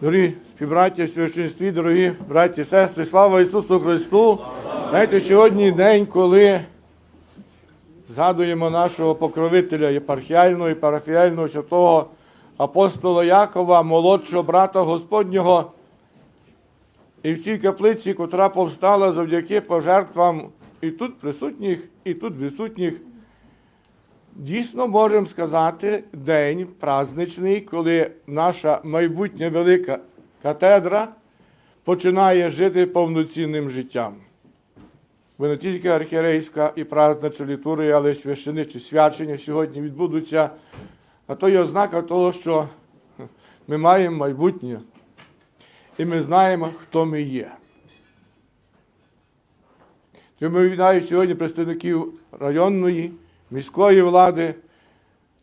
Дорогі співбраті в священстві, дорогі браті і сестри, слава Ісусу Христу! Знаєте, сьогодні день, коли згадуємо нашого покровителя єпархіального і парафіального святого апостола Якова, молодшого брата Господнього. І в цій каплиці, котра повстала завдяки пожертвам і тут присутніх, і тут присутніх, дійсно можемо сказати день праздничний, коли наша майбутня велика катедра починає жити повноцінним життям. Бо не тільки архієрейська і празднична літургія, але й священичі свячення сьогодні відбудуться. А то є ознака того, що ми маємо майбутнє. І ми знаємо, хто ми є. Тому вітаю сьогодні представників районної, міської влади,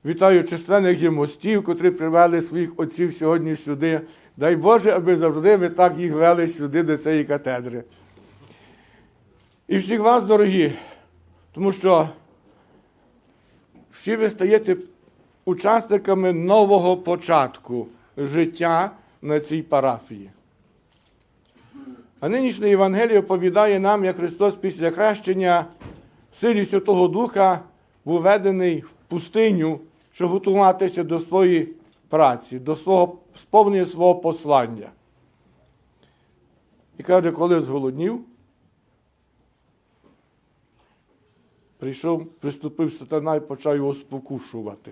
вітаю численних є мостів, котрі привели своїх отців сьогодні сюди. Дай Боже, аби завжди ви так їх вели сюди до цієї катедри. І всіх вас, дорогі, тому що всі ви стаєте учасниками нового початку життя на цій парафії. А нинішнє Євангеліє оповідає нам, як Христос після хрещення в силі Святого Духа був введений в пустиню, щоб готуватися до своєї праці, до свого сповнення свого послання. І каже, коли зголоднів, прийшов, приступив сатана і почав його спокушувати.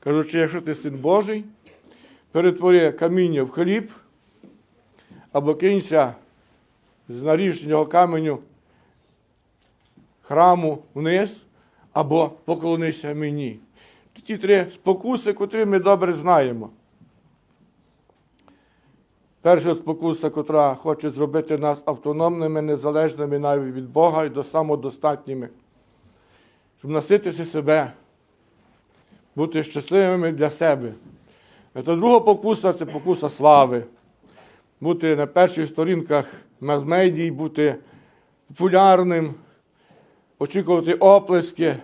Кажучи, якщо ти син Божий, перетвори каміння в хліб, або кинься з наріжнього каменю храму вниз, або поклонися мені. Ті три спокуси, котрі ми добре знаємо. Перша спокуса, котра хоче зробити нас автономними, незалежними навіть від Бога і до самодостатніми, щоб наситити себе, бути щасливими для себе. Та друга покуса це покуса слави. Бути на перших сторінках мазмедій, бути популярним, очікувати оплески,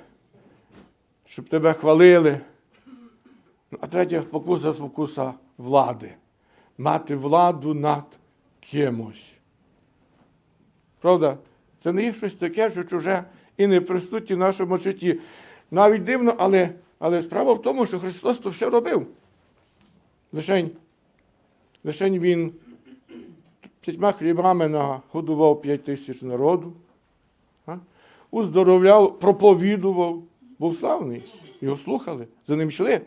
щоб тебе хвалили. Ну, А третя спокуса спокуса влади. Мати владу над кимось. Правда? Це не є щось таке, що чуже і не присутнє в нашому житті. Навіть дивно, але, але справа в тому, що Христос то все робив. Лишень, лишень Він п'ятьма хлібами нагодував п'ять тисяч народу? Уздоровляв, проповідував, був славний. Його слухали, за ним йшли.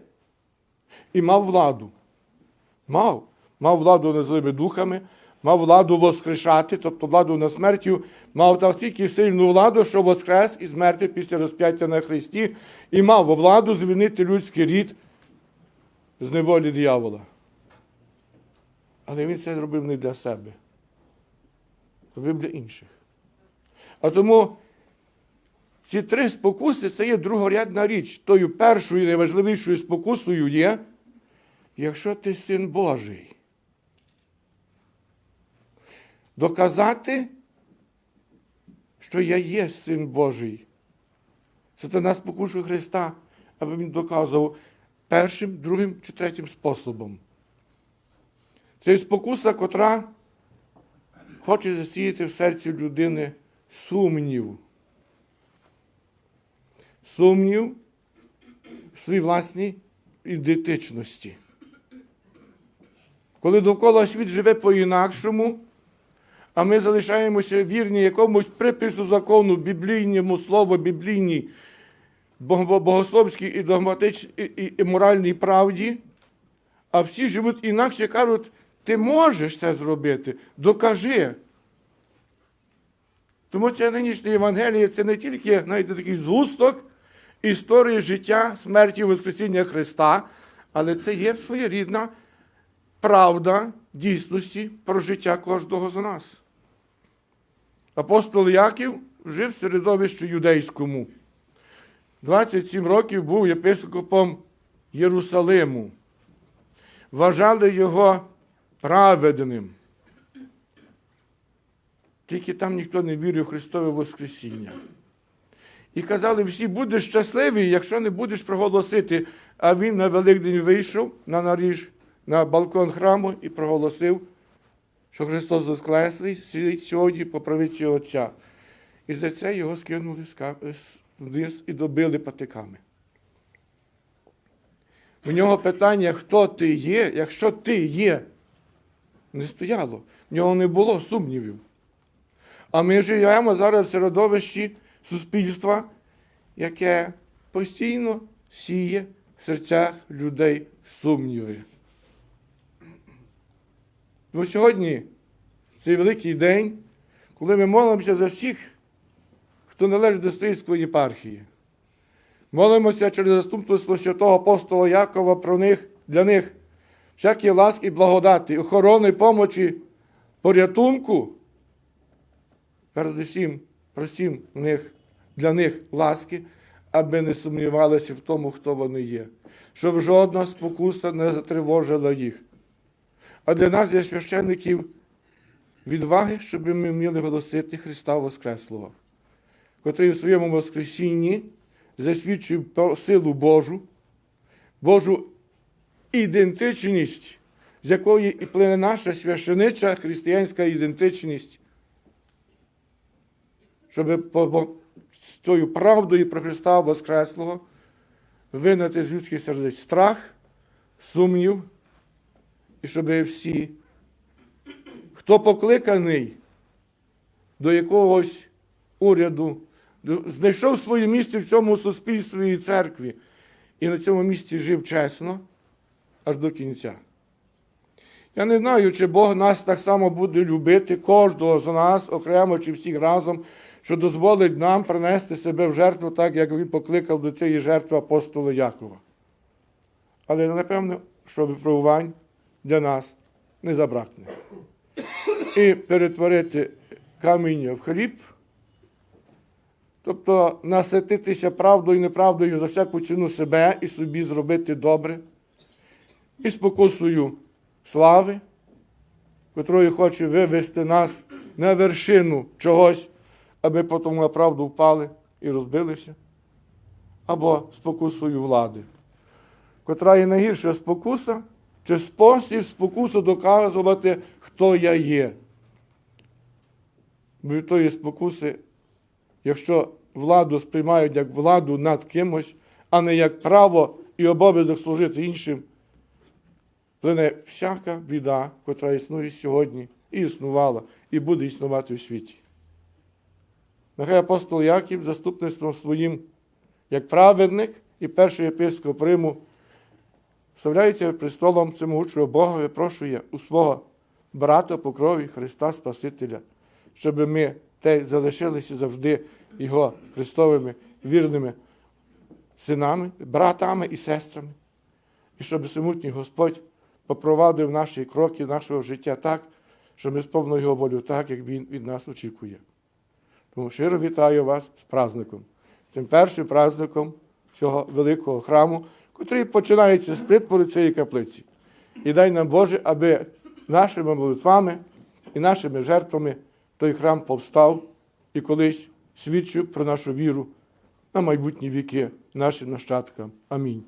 І мав владу. Мав. Мав владу над злими духами, мав владу воскрешати, тобто владу над смертю, мав настільки сильну владу, що воскрес і смерти після розп'яття на Христі, і мав владу звільнити людський рід з неволі диявола. Але він це робив не для себе, робив для інших. А тому ці три спокуси це є другорядна річ. Тою першою найважливішою спокусою є, якщо ти син Божий. Доказати, що я є син Божий. Сатана спокушує Христа, аби він доказував першим, другим чи третім способом. Це спокуса, котра хоче засіяти в серці людини сумнів. Сумнів в своїй власній ідентичності. Коли довкола світ живе по-інакшому, а ми залишаємося вірні якомусь припису закону, біблійному слову, біблійній, богословській і догматичній і, і моральній правді, а всі живуть інакше кажуть, ти можеш це зробити, докажи. Тому це нинішнє Євангеліє це не тільки знаєте, такий згусток історії життя, смерті і Воскресіння Христа, але це є своєрідна правда дійсності про життя кожного з нас. Апостол Яків жив в середовищі юдейському. 27 років був єпископом Єрусалиму. Вважали його праведним. Тільки там ніхто не вірив в Христове Воскресіння. І казали, всі будеш щасливий, якщо не будеш проголосити. А він на Великдень вийшов на наріж на балкон храму і проголосив, що Христос Воскреслий сидить сьогодні по правиці Отця. І за це його скинули вниз і добили патиками. У нього питання, хто ти є, якщо ти є, не стояло. В нього не було сумнівів. А ми живемо зараз в середовищі суспільства, яке постійно сіє в серцях людей сумніви. Тому сьогодні цей великий день, коли ми молимося за всіх, хто належить до Стрийської єпархії. Молимося через заступництво святого апостола Якова про них, для них всякі ласки і благодати, охорони, помочі, порятунку. Передусім, просім них, для них ласки, аби не сумнівалися в тому, хто вони є, щоб жодна спокуса не затривожила їх. А для нас, як священників, відваги, щоб ми вміли голосити Христа Воскреслого, котрий у своєму Воскресінні засвідчив силу Божу, Божу ідентичність, з якої і плине наша священича християнська ідентичність, щоб з тою правдою про Христа Воскреслого винати з людських сердець страх, сумнів, і щоб всі, хто покликаний до якогось уряду, знайшов своє місце в цьому суспільстві і церкві, і на цьому місці жив чесно аж до кінця. Я не знаю, чи Бог нас так само буде любити, кожного з нас, окремо чи всіх разом, що дозволить нам принести себе в жертву, так як він покликав до цієї жертви апостола Якова. Але напевно, що випробувань для нас не забракне. І перетворити каміння в хліб, тобто насититися правдою і неправдою за всяку ціну себе і собі зробити добре, і спокусою слави, котрою хоче вивести нас на вершину чогось, аби потім на правду впали і розбилися, або спокусою влади, котра є найгірша спокуса, чи спосіб спокусу доказувати, хто я є. Бо від тої спокуси, якщо владу сприймають як владу над кимось, а не як право і обов'язок служити іншим, плине всяка біда, котра існує сьогодні, і існувала, і буде існувати у світі. Нехай апостол Яків заступництвом своїм, як праведник і перший єпископ Риму, вставляється престолом всемогучого Бога, випрошує у свого брата по крові Христа Спасителя, щоб ми те залишилися завжди Його Христовими вірними синами, братами і сестрами, і щоб всемутній Господь попровадив наші кроки, нашого життя так, щоб ми сповнили Його волю так, як Він від нас очікує. Тому щиро вітаю вас з праздником, цим першим праздником цього великого храму, котрий починається з притвору цієї каплиці. І дай нам Боже, аби нашими молитвами і нашими жертвами той храм повстав і колись свідчив про нашу віру на майбутні віки нашим нащадкам. Амінь.